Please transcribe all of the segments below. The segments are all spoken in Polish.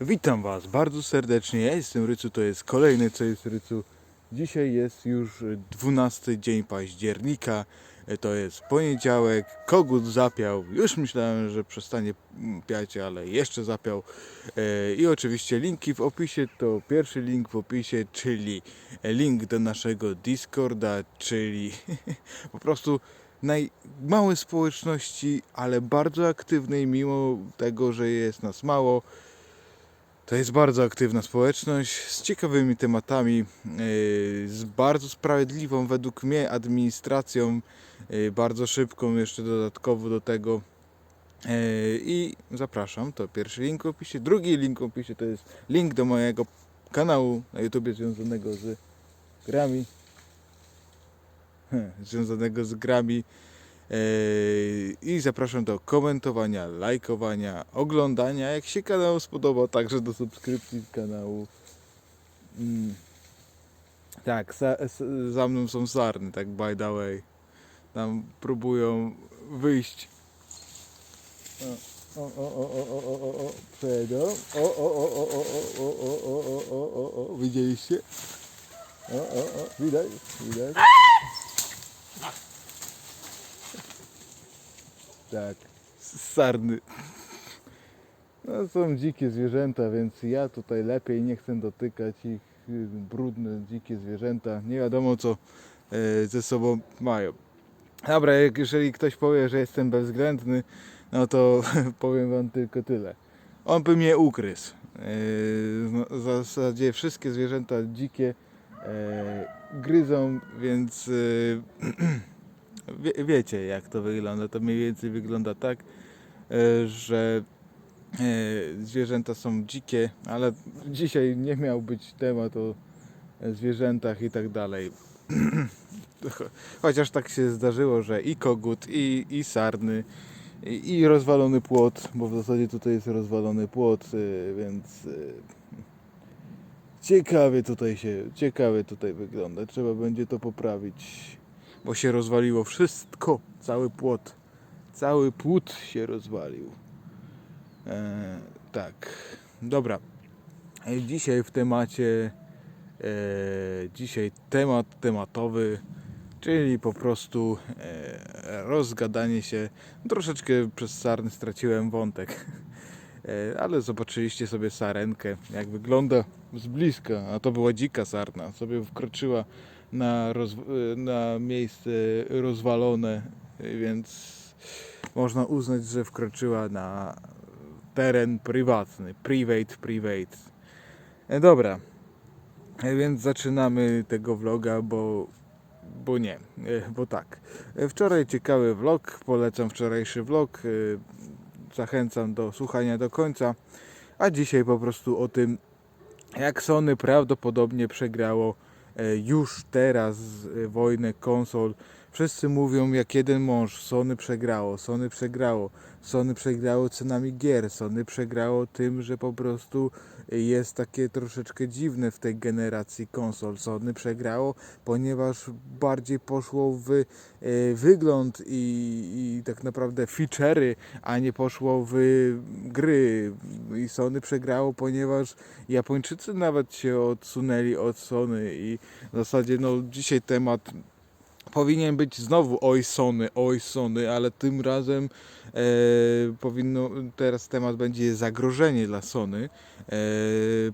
Witam Was bardzo serdecznie. Ja jestem Rycu, to jest kolejny Co jest Rycu. Dzisiaj jest już 12 dzień października. E, To jest poniedziałek. Kogut zapiał. Już myślałem, że przestanie piać, ale jeszcze zapiał. E, I oczywiście linki w opisie. To pierwszy link w opisie, czyli link do naszego Discorda, czyli po prostu naj, małej społeczności, ale bardzo aktywnej, mimo tego, że jest nas mało. To jest bardzo aktywna społeczność z ciekawymi tematami, yy, z bardzo sprawiedliwą według mnie administracją, yy, bardzo szybką jeszcze dodatkowo do tego. Yy, I zapraszam, to pierwszy link w opisie. Drugi link w opisie to jest link do mojego kanału na YouTube związanego z grami. Związanego z grami. Yy, I zapraszam do komentowania, lajkowania, oglądania. Jak się kanał spodoba, także do subskrypcji kanału. Mm. Tak, za, za mną są sarny, tak by the way. Tam próbują wyjść. O, o, o, o, o, o, o, o. O, o, o, o, o, o, o, o, o, o, o, o, widzieliście? O, o, o, widać, widać. Tak, sarny. No, są dzikie zwierzęta, więc ja tutaj lepiej nie chcę dotykać ich. y, Brudne, dzikie zwierzęta. Nie wiadomo co e, ze sobą mają. Dobra, jeżeli ktoś powie, że jestem bezwzględny, no to powiem wam tylko tyle. On by mnie ukryzł. E, no, W zasadzie wszystkie zwierzęta dzikie e, gryzą, więc e, wie, wiecie jak to wygląda. To mniej więcej wygląda tak, e, że e, zwierzęta są dzikie, ale dzisiaj nie miał być temat o zwierzętach i tak dalej. Cho- Chociaż tak się zdarzyło, że i kogut, i, i sarny, i, i rozwalony płot, bo w zasadzie tutaj jest rozwalony płot, e, więc ciekawie tutaj się, ciekawie tutaj wygląda. Trzeba będzie to poprawić, bo się rozwaliło wszystko, cały płot, cały płód się rozwalił. E, tak, dobra. E, Dzisiaj w temacie, e, dzisiaj temat tematowy, czyli po prostu e, rozgadanie się. Troszeczkę przez sarny straciłem wątek, e, ale zobaczyliście sobie sarenkę, jak wygląda z bliska, a to była dzika sarna, sobie wkroczyła na, na miejsce rozwalone, więc można uznać, że wkroczyła na teren prywatny, private, private. E, dobra, e, więc zaczynamy tego vloga, bo, bo nie, e, bo tak. Wczoraj ciekawy vlog, polecam wczorajszy vlog, zachęcam do słuchania do końca, a dzisiaj po prostu o tym, jak Sony prawdopodobnie przegrało już teraz e, wojnę konsol. Wszyscy mówią jak jeden mąż, Sony przegrało, Sony przegrało. Sony przegrało cenami gier, Sony przegrało tym, że po prostu jest takie troszeczkę dziwne w tej generacji konsol. Sony przegrało, ponieważ bardziej poszło w e, wygląd i, i tak naprawdę feature'y, a nie poszło w gry. I Sony przegrało, ponieważ Japończycy nawet się odsunęli od Sony i w zasadzie no dzisiaj temat powinien być znowu oj Sony, oj Sony, ale tym razem e, powinno, teraz temat będzie zagrożenie dla Sony, e,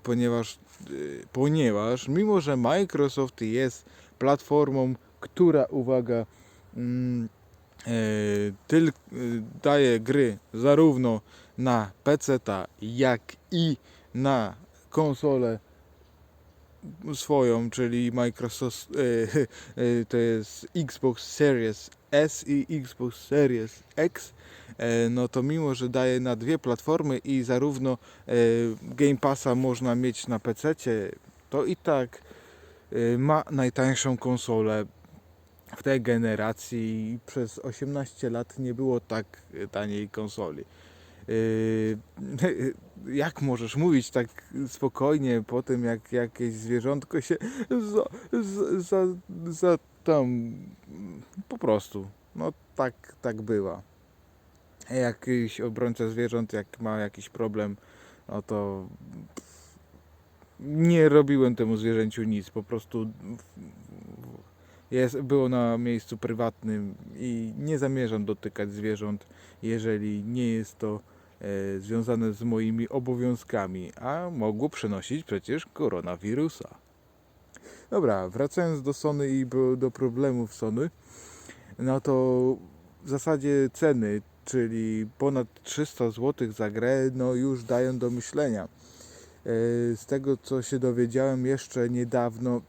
ponieważ, e, ponieważ mimo, że Microsoft jest platformą, która, uwaga, mm, e, tyl, e, daje gry zarówno na PC, jak i na konsolę swoją, czyli Microsoft, e, e, to jest Xbox Series S i Xbox Series X, e, no to mimo, że daje na dwie platformy i zarówno Game Passa można mieć na PC, to i tak ma najtańszą konsolę w tej generacji przez 18 lat nie było tak taniej konsoli. Yy, jak możesz mówić tak spokojnie po tym, jak jakieś zwierzątko się za, za, za, tam po prostu, no tak, tak bywa. Jakiś obrońca zwierząt, jak ma jakiś problem, no to nie robiłem temu zwierzęciu nic, po prostu jest, było na miejscu prywatnym i nie zamierzam dotykać zwierząt, jeżeli nie jest to związane z moimi obowiązkami, a mogło przenosić przecież koronawirusa. Dobra, wracając do Sony i do problemów Sony, no to w zasadzie ceny, czyli ponad 300 zł za grę, no już dają do myślenia. E, Z tego co się dowiedziałem jeszcze niedawno,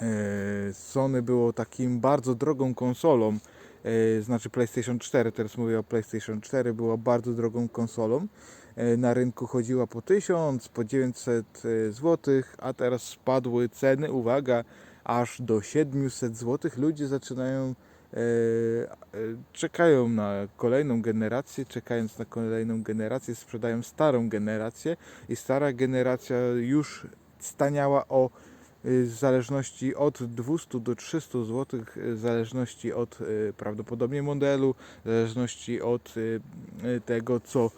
e, Sony było takim bardzo drogą konsolą, e, znaczy PlayStation 4, teraz mówię o PlayStation 4, była bardzo drogą konsolą. E, Na rynku chodziła po 1000, po 900 zł, a teraz spadły ceny, uwaga, aż do 700 zł. Ludzie zaczynają e, e, czekają na kolejną generację, czekając na kolejną generację, sprzedają starą generację i stara generacja już staniała o w zależności od 200 do 300 zł, w zależności od y, prawdopodobnie modelu, w zależności od y, y, tego, co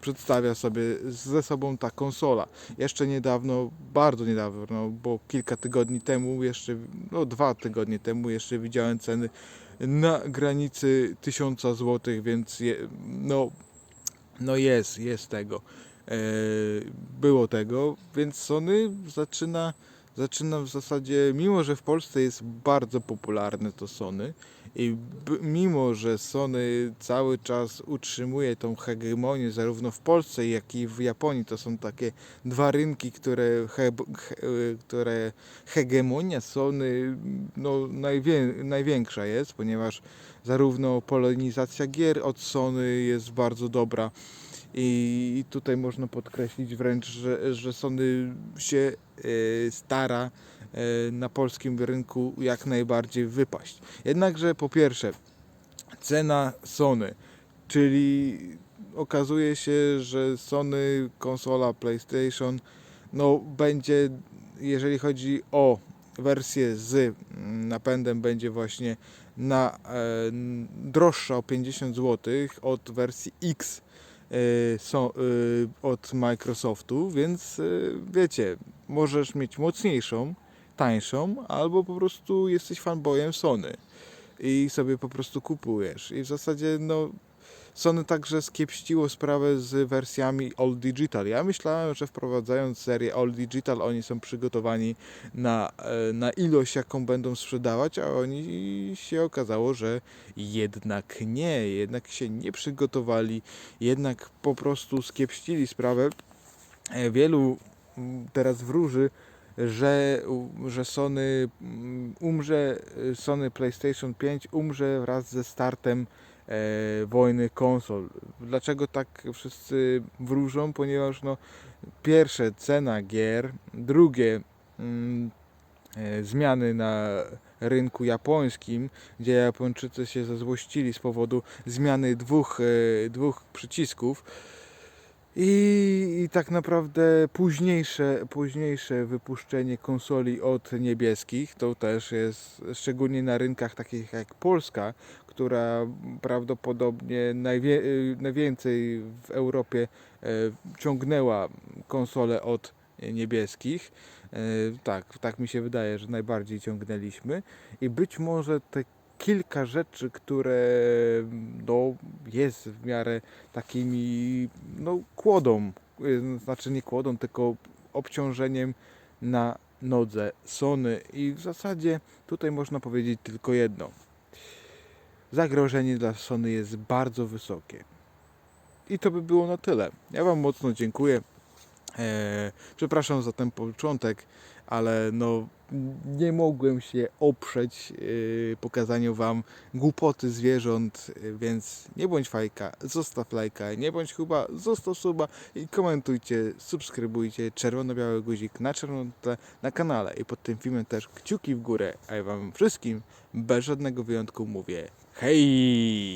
przedstawia sobie ze sobą ta konsola. Jeszcze niedawno, bardzo niedawno, bo kilka tygodni temu, jeszcze, no dwa tygodnie temu, jeszcze widziałem ceny na granicy 1000 zł, więc je, no, no jest, jest tego. E, było tego, więc Sony zaczyna, zaczyna w zasadzie, mimo że w Polsce jest bardzo popularne to Sony i mimo że Sony cały czas utrzymuje tą hegemonię zarówno w Polsce jak i w Japonii, to są takie dwa rynki, które, he, he, które hegemonia Sony no, najwię, największa jest, ponieważ zarówno polonizacja gier od Sony jest bardzo dobra i tutaj można podkreślić wręcz, że, że Sony się e, stara e, na polskim rynku jak najbardziej wypaść. Jednakże po pierwsze cena Sony, czyli okazuje się, że Sony konsola PlayStation no będzie jeżeli chodzi o wersję z mm, napędem będzie właśnie na e, droższa o 50 zł od wersji X są, e, od Microsoftu, więc e, wiecie, możesz mieć mocniejszą, tańszą, albo po prostu jesteś fanboyem Sony i sobie po prostu kupujesz. I w zasadzie no Sony także skiepściło sprawę z wersjami All Digital. Ja myślałem, że wprowadzając serię All Digital oni są przygotowani na, e, na ilość, jaką będą sprzedawać, a oni się okazało, że jednak nie, jednak się nie przygotowali, jednak po prostu skiepścili sprawę. E, Wielu mm, teraz wróży, że, że Sony mm, umrze, e, Sony PlayStation 5 umrze wraz ze startem e, wojny konsol. Dlaczego tak wszyscy wróżą? Ponieważ no, pierwsze cena gier, drugie mm, e, zmiany na rynku japońskim, gdzie Japończycy się zezłościli z powodu zmiany dwóch, e, dwóch przycisków. I, I tak naprawdę późniejsze, późniejsze wypuszczenie konsoli od niebieskich to też jest szczególnie na rynkach takich jak Polska, która prawdopodobnie najwie, najwięcej w Europie e, ciągnęła konsole od niebieskich. E, Tak, tak mi się wydaje, że najbardziej ciągnęliśmy i być może te kilka rzeczy, które no, jest w miarę takimi no, kłodą, y, znaczy nie kłodą, tylko obciążeniem na nodze Sony i w zasadzie tutaj można powiedzieć tylko jedno. Zagrożenie dla Sony jest bardzo wysokie. I to by było na tyle. Ja Wam mocno dziękuję. Eee, przepraszam za ten początek, ale no nie mogłem się oprzeć yy, pokazaniu Wam głupoty zwierząt, yy, więc nie bądź fajka, zostaw lajka, nie bądź chyba, zostaw suba i komentujcie, subskrybujcie, czerwono-biały guzik na czerwono tle na kanale i pod tym filmem też kciuki w górę, a ja Wam wszystkim bez żadnego wyjątku mówię hej!